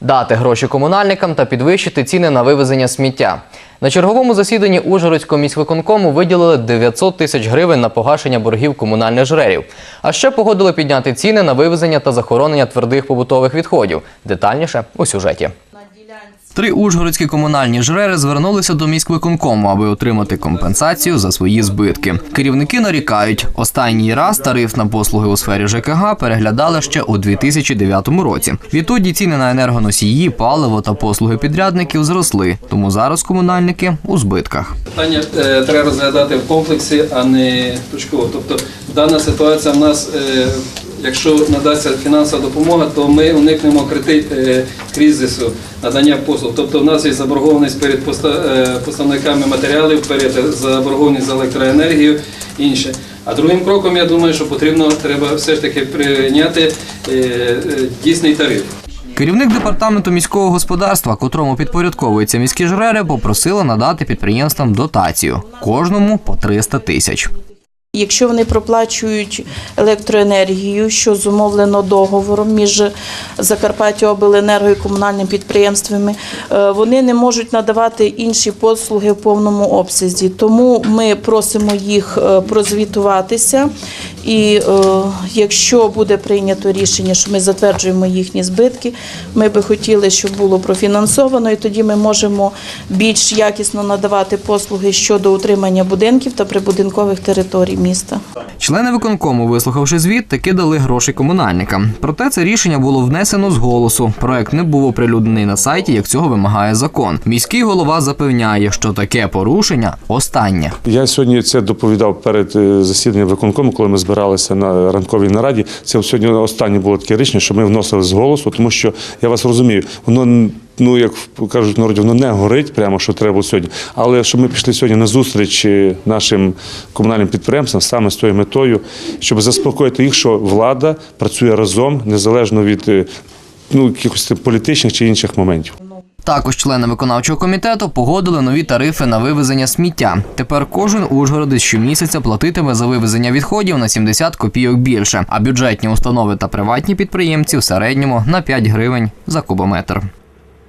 дати гроші комунальникам та підвищити ціни на вивезення сміття. На черговому засіданні Ужгородського міськвиконкому виділили 900 тисяч гривень на погашення боргів комунальних жрерів. А ще погодили підняти ціни на вивезення та захоронення твердих побутових відходів. Детальніше у сюжеті. Три ужгородські комунальні жрери звернулися до міськвиконкому, аби отримати компенсацію за свої збитки. Керівники нарікають, останній раз тариф на послуги у сфері ЖКГ переглядали ще у 2009 році. Відтоді ціни на енергоносії, паливо та послуги підрядників зросли, тому зараз комунальники у збитках. Питання е, треба розглядати в комплексі, а не точково. Тобто дана ситуація в нас, е, якщо надасться фінансова допомога, то ми уникнемо е, кризису надання послуг. Тобто в нас є заборгованість перед е, поставниками матеріалів, перед заборгованість за електроенергію і інше. А другим кроком, я думаю, що потрібно треба все ж таки прийняти е, дійсний тариф. Керівник департаменту міського господарства, котрому підпорядковуються міські жрери, попросила надати підприємствам дотацію кожному по 300 тисяч. Якщо вони проплачують електроенергію, що зумовлено договором між Закарпаття-Обленерго і комунальними підприємствами, е, вони не можуть надавати інші послуги в повному обсязі. Тому ми просимо їх е, прозвітуватися. І е, якщо буде прийнято рішення, що ми затверджуємо їхні збитки, ми би хотіли, щоб було профінансовано, і тоді ми можемо більш якісно надавати послуги щодо утримання будинків та прибудинкових територій міста. Члени виконкому, вислухавши звіт, таки дали гроші комунальникам. Проте це рішення було внесено з голосу. Проект не був оприлюднений на сайті, як цього вимагає закон. Міський голова запевняє, що таке порушення останнє. Я сьогодні це доповідав перед е, засіданням виконкому, коли ми збиралися на ранковій нараді. Це сьогодні останнє було таке рішення, що ми вносили з голосу, тому що я вас розумію, воно. Ну, як кажуть народі, воно не горить прямо, що треба було сьогодні. Але щоб ми пішли сьогодні на зустріч нашим комунальним підприємствам саме з тою метою, щоб заспокоїти їх, що влада працює разом незалежно від е, ну, якихось політичних чи інших моментів. Також члени виконавчого комітету погодили нові тарифи на вивезення сміття. Тепер кожен ужгородець щомісяця платитиме за вивезення відходів на 70 копійок більше, а бюджетні установи та приватні підприємці в середньому на 5 гривень за кубометр.